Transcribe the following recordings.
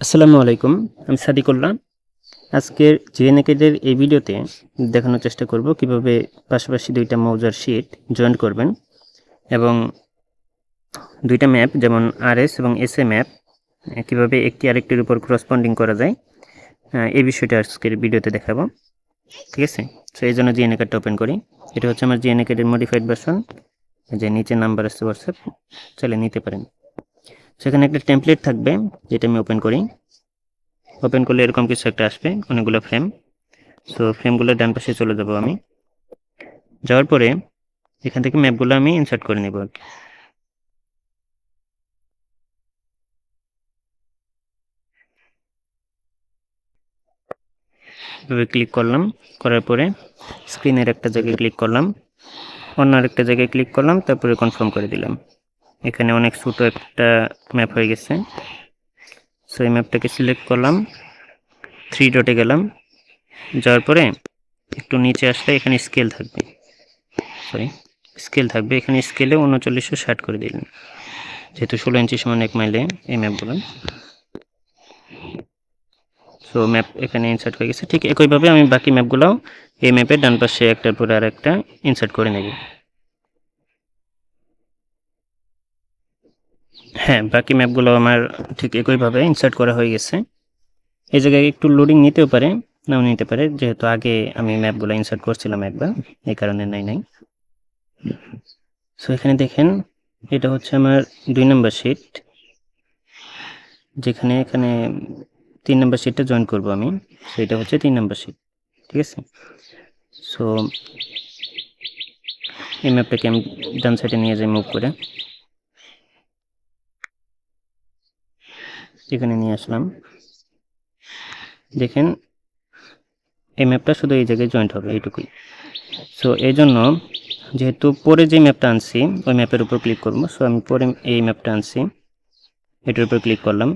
আসসালামু আলাইকুম, আমি সাদিকুল্লাহ আজকের জিএনএকেদের এই ভিডিওতে দেখানোর চেষ্টা করব কীভাবে পাশাপাশি দুইটা মৌজার শিট জয়েন্ট করবেন এবং দুইটা ম্যাপ যেমন আরএস এবং এস এ ম্যাপ কীভাবে একটি আরেকটির উপর করসপন্ডিং করা যায় এই বিষয়টা আজকের ভিডিওতে দেখাবো। ঠিক আছে? সো এই জন্য জিএনএ কার্ডটা ওপেন করি। এটা হচ্ছে আমার জিএনএ কার্ডের মডিফাইড ভার্সন যে নিচে নাম্বার আছে হোয়াটসঅ্যাপ চলে নিতে পারেন। সেখানে একটা টেমপ্লেট থাকবে, যেটা আমি ওপেন করি। ওপেন করলে এরকম কিছু একটা আসবে, অনেকগুলো ফ্রেম সো ফ্রেমগুলো ডান পাশে চলে যাব আমি। যাওয়ার পরে এখান থেকে ম্যাপগুলো আমি ইনসার্ট করে নেব। আর ক্লিক করলাম, করার পরে স্ক্রিনের একটা জায়গায় ক্লিক করলাম। অন্য আরেকটা জায়গায় ক্লিক করলাম, তারপরে কনফার্ম করে দিলাম। এখানে অনেক ছোটো একটা ম্যাপ হয়ে গেছে। সো এই ম্যাপটাকে সিলেক্ট করলাম থ্রি ডটে গেলাম। যাওয়ার পরে একটু নিচে আসলে এখানে স্কেল থাকবে। সরি স্কেল থাকবে। এখানে স্কেলে উনচল্লিশশো ষাট করে দিলেন। যেহেতু ষোলো ইঞ্চি সমান এক মাইলে এই ম্যাপগুলো সো ম্যাপ এখানে ইনসার্ট হয়ে গেছে। ঠিক একইভাবে আমি বাকি ম্যাপগুলোও এই ম্যাপের ডান পাশে একটার পরে আর একটা ইনসার্ট করে নেব। হ্যাঁ বাকি ম্যাপগুলো আমার ঠিক একইভাবে ইনসার্ট করা হয়ে গেছে। এই জায়গায় একটু লোডিং নিতেও পারে, নাও নিতে পারে, যেহেতু আগে আমি ম্যাপগুলো ইনসার্ট করছিলাম একবার, এই কারণে নাই নাই। সো এখানে দেখেন, এটা হচ্ছে আমার দুই নম্বর শিট যেখানে এখানে তিন নম্বর শিটটা জয়েন করব আমি সো এটা হচ্ছে তিন নম্বর শিট ঠিক আছে? সো এই ম্যাপটাকে আমি ডান সাইডে নিয়ে যাই মুভ করে। এখানে নিয়ে আসলাম। দেখেন, এই ম্যাপটা শুধু এই জায়গায় জয়েন্ট হবে, এইটুকুই। সো এই জন্য যেহেতু পরে যে ম্যাপটা আনছি, ওই ম্যাপের উপর ক্লিক করব। সো আমি পরে এই ম্যাপটা আনছি, এটার উপর ক্লিক করলাম।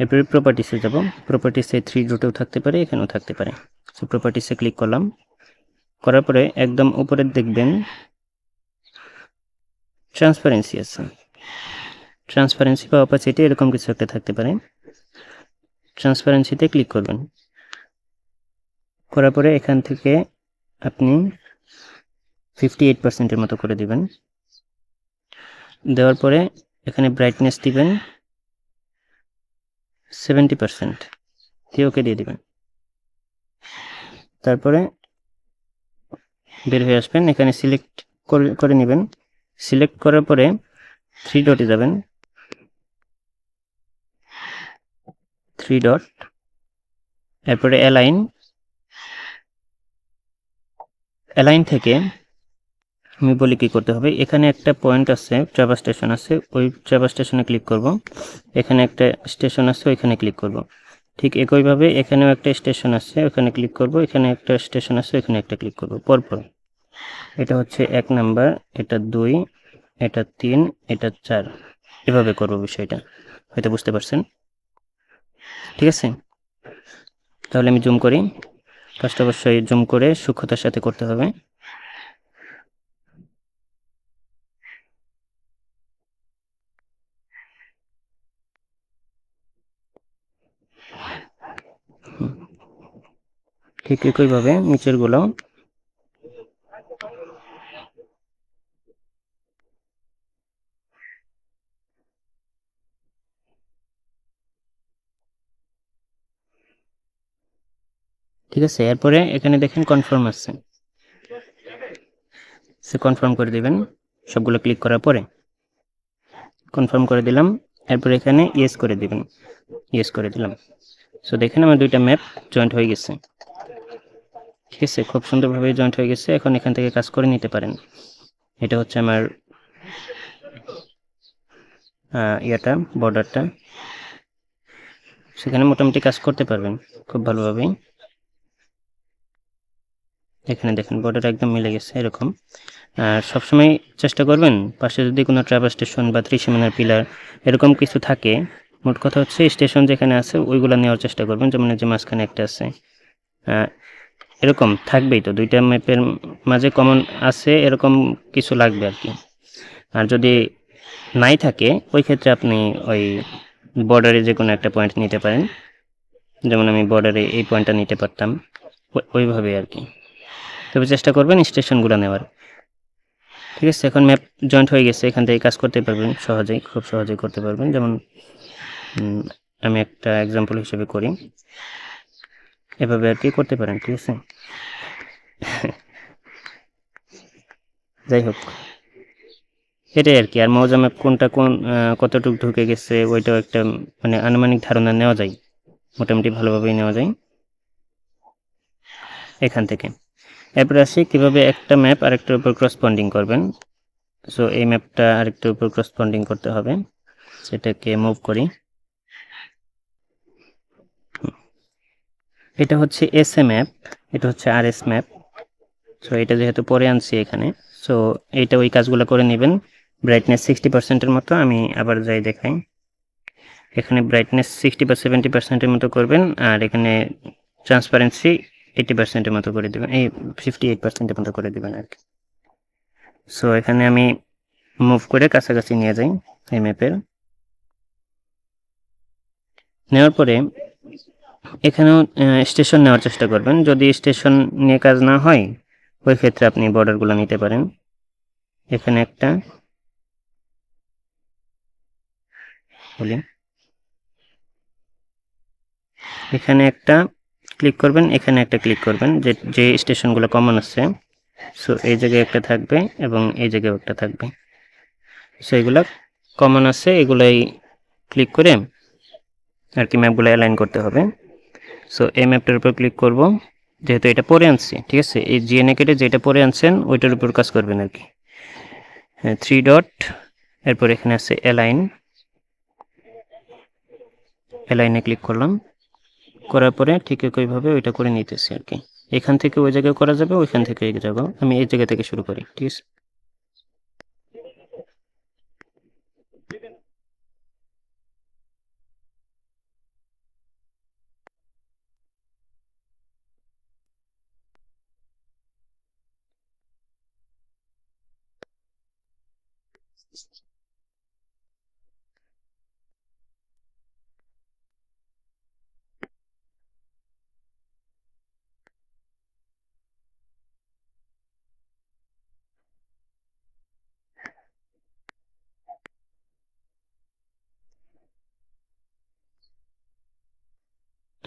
এরপরে প্রপার্টিসে যাব। প্রপার্টিসে থ্রি ডোটেও থাকতে পারে, এখানেও থাকতে পারে। সো প্রপার্টিসে ক্লিক করলাম। করার পরে একদম উপরে দেখবেন ট্রান্সপারেন্সি আছে। ট্রান্সপারেন্সি বা অপাসিটি এরকম কিছু একটা থাকতে পারে। ট্রান্সপারেন্সিতে ক্লিক করবেন। করার পরে এখান থেকে আপনি ফিফটি এইট পার্সেন্টের মতো করে দিবেন। দেওয়ার পরে এখানে ব্রাইটনেস দিবেন। সেভেন্টি পার্সেন্ট দিয়ে ওকে দিয়ে দিবেন। তারপরে বের হয়ে আসবেন। এখানে সিলেক্ট করে নেবেন। সিলেক্ট করার পরে থ্রি ডটে যাবেন। থ্রি ডট এরপরে অ্যালাইন অ্যালাইন থেকে আমি বলি কি করতে হবে, এখানে একটা পয়েন্ট আছে ট্রাভার স্টেশন আছে, ওই ট্রাভার স্টেশনে ক্লিক করব, এখানে একটা স্টেশন আছে, ওইখানে ক্লিক করব। ঠিক একইভাবে এখানেও একটা স্টেশন আছে, ওখানে ক্লিক করব, এখানে একটা স্টেশন আছে ওখানে একটা ক্লিক করব, পরপর। এটা হচ্ছে এক নাম্বার এটা দুই, এটা তিন, এটা চার। এভাবে করব বিষয়টা। হয়তো বুঝতে পারছেন? ঠিক আছে? তাহলে আমি জুম করি। ফার্স্ট অবশ্যই জুম করে সূক্ষ্মতার সাথে করতে হবে। ঠিক একইভাবে নিচের ঠিক আছে? এরপরে এখানে দেখেন কনফার্ম আছে সে কনফার্ম করে দিবেন। সবগুলো ক্লিক করার পরে কনফার্ম করে দিলাম। এরপর এখানে ইয়েস করে দিবেন। ইয়েস করে দিলাম। সো দেখেন আমার দুইটা ম্যাপ জয়েন্ট হয়ে গেছে। ঠিক আছে? খুব সুন্দরভাবে জয়েন্ট হয়ে গেছে। এখন এখান থেকে কাজ করে নিতে পারেন। এটা হচ্ছে আমার ইয়েটা বর্ডারটা সেখানে মোটামুটি কাজ করতে পারবেন। খুব ভালোভাবেই। এখানে দেখেন বর্ডার একদম মিলে গেছে এরকম। আর সবসময় চেষ্টা করবেন, পাশে যদি কোনো ট্রাভার স্টেশন বা ত্রিসীমানার পিলার এরকম কিছু থাকে, মোট কথা হচ্ছে স্টেশন যেখানে আছে ওইগুলো নেওয়ার চেষ্টা করবেন, যেমন যে মাঝখানে একটা আছে। এরকম থাকবেই তো, দুইটা ম্যাপের মাঝে কমন আছে, এরকম কিছু লাগবে আর কি। আর যদি নাই থাকে, ওই ক্ষেত্রে আপনি ওই বর্ডারে যে কোনো একটা পয়েন্ট নিতে পারেন। যেমন আমি বর্ডারে এই পয়েন্টটা নিতে পারতাম ওইভাবে আর কি। তবে চেষ্টা করবেন স্টেশনগুলো নেওয়ার। ঠিক আছে, এখন ম্যাপ জয়েন্ট হয়ে গেছে, এখান থেকে কাজ করতে পারবেন সহজেই, খুব সহজেই করতে পারবেন। যেমন আমি একটা এক্সাম্পল হিসেবে করি। এভাবে আর কি করতে পারেন, ঠিক আছে? যাই হোক, এটাই আর কি। আর মৌজা ম্যাপ কোনটা কোন কতটুকু ঢুকে গেছে, ওইটাও একটা মানে আনুমানিক ধারণা নেওয়া যায়। মোটামুটি ভালোভাবেই নেওয়া যায়। এখান থেকে। এরপর আসি কীভাবে একটা ম্যাপ আরেকটার উপর করসপন্ডিং করবেন। সো এই ম্যাপটা আরেকটার উপর করসপন্ডিং করতে হবে। সেটাকে মুভ করি। এটা হচ্ছে এস এ ম্যাপ এটা হচ্ছে আর এস ম্যাপ সো এটা যেহেতু পরে আনছি এখানে। সো এইটা ওই কাজগুলো করে নেবেন। ব্রাইটনেস সিক্সটি পার্সেন্টের মতো আমি আবার যাই দেখাই। এখানে ব্রাইটনেস সিক্সটি বা সেভেন্টি পার্সেন্টের মতো করবেন। আর এখানে ট্রান্সপারেন্সি এইটি পার্সেন্টের মতো করে দেবেন, এই ফিফটি এইট পার্সেন্টের মতো করে দেবেন আর কি। সো এখানে আমি মুভ করে কাছাকাছি নিয়ে যাই এই ম্যাপের নেওয়ার পরে এখানেও স্টেশন নেওয়ার চেষ্টা করবেন। যদি স্টেশন নিয়ে কাজ না হয়, ওই ক্ষেত্রে আপনি বর্ডারগুলো নিতে পারেন। এখানে একটা এখানে একটা ক্লিক করবেন, এখানে একটা ক্লিক করবেন, যে যে স্টেশনগুলো কমন আছে। সো এই জায়গায় একটা থাকবে এবং এই জায়গায় একটা থাকবে। সো এগুলো কমন আছে, এগুলাই ক্লিক করে আর কি ম্যাপগুলো অ্যালাইন করতে হবে। সো এই ম্যাপটার উপর ক্লিক করব, যেহেতু এটা পরে আনছি, ঠিক আছে? এই জিএনএ কেটে যেটা পরে আনছেন, ওইটার উপর কাজ করবেন আর কি। থ্রি ডট এরপর এখানে আছে অ্যালাইন অ্যালাইনে ক্লিক করলাম। করার পরে ঠিক একইভাবে ওইটা করে নিতেছি আর কি। এখান থেকে ওই জায়গায় করা যাবে, ওইখান থেকে এই জায়গা। আমি এই জায়গা থেকে শুরু করি, ঠিক আছে?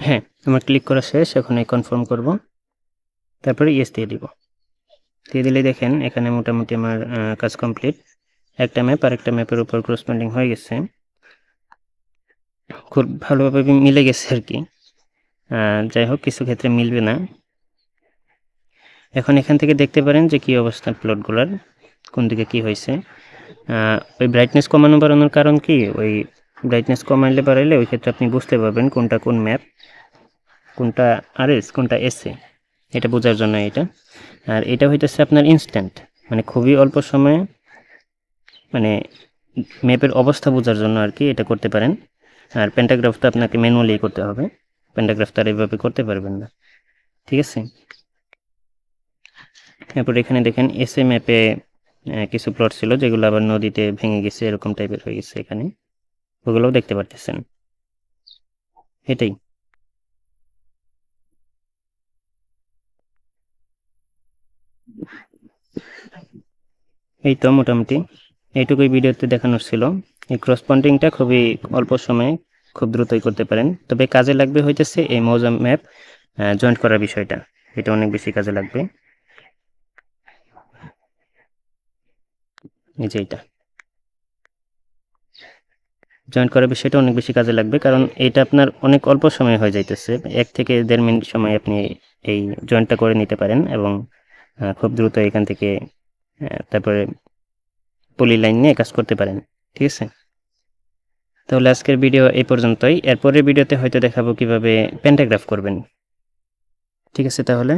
হ্যাঁ আমার ক্লিক করা শেষ, এখন এই কনফার্ম করব। তারপরে ইয়েস দিয়ে দিব। দিয়ে দিলে দেখেন, এখানে মোটামুটি আমার কাজ কমপ্লিট একটা ম্যাপ আর একটা ম্যাপের উপর করসপন্ডিং হয়ে গেছে। খুব ভালোভাবে মিলে গেছে আর কি। যাই হোক, কিছু ক্ষেত্রে মিলবে না। এখন এখান থেকে দেখতে পারেন যে কি অবস্থা প্লটগুলোর কোন দিকে কি হয়েছে। ওই ব্রাইটনেস কমানো বাড়ানোর কারণ কি? ওই ব্রাইটনেস কমাইলে বাড়াইলে ওই ক্ষেত্রে আপনি বুঝতে পারবেন কোনটা কোন ম্যাপ কোনটা আরএস, কোনটা এসএ? এটা বোঝার জন্য এটা। আর এটা হইতেছে আপনার ইনস্ট্যান্ট মানে খুবই অল্প সময়ে মানে ম্যাপের অবস্থা বোঝার জন্য আর কি এটা করতে পারেন। আর প্যান্টাগ্রাফ তো আপনাকে ম্যানুয়ালি করতে হবে। প্যান্টাগ্রাফ তো আর এইভাবে করতে পারবেন না। ঠিক আছে? এরপর এখানে দেখেন এস এ ম্যাপে কিছু প্লট ছিল যেগুলো আবার নদীতে ভেঙে গেছে, এরকম টাইপের হয়ে গেছে এখানে। ওগুলোও দেখতে পারতেছেন। এটাই। এই তো মোটামুটি। এইটুকুই ভিডিওতে দেখানোর ছিল। এই ক্রস পয়েন্টিংটা খুবই অল্প সময়ে খুব দ্রুতই করতে পারেন। তবে কাজে লাগবে হইতেছে এই মৌজা ম্যাপ জয়েন্ট করার বিষয়টা। এটা অনেক বেশি কাজে লাগবে। এই যে এটা জয়েন্ট করার বিষয়টা অনেক বেশি কাজে লাগবে কারণ এটা আপনার অনেক অল্প সময় হয়ে যাইতেছে। এক থেকে দেড় মিনিট সময় আপনি এই জয়েন্টটা করে নিতে পারেন এবং খুব দ্রুত এখান থেকে তারপরে পলি লাইন নিয়ে কাজ করতে পারেন, ঠিক আছে? তাহলে আজকের ভিডিও এই পর্যন্তই। এরপরের ভিডিওতে হয়তো দেখাবো কীভাবে প্যান্টাগ্রাফ করবেন, ঠিক আছে তাহলে?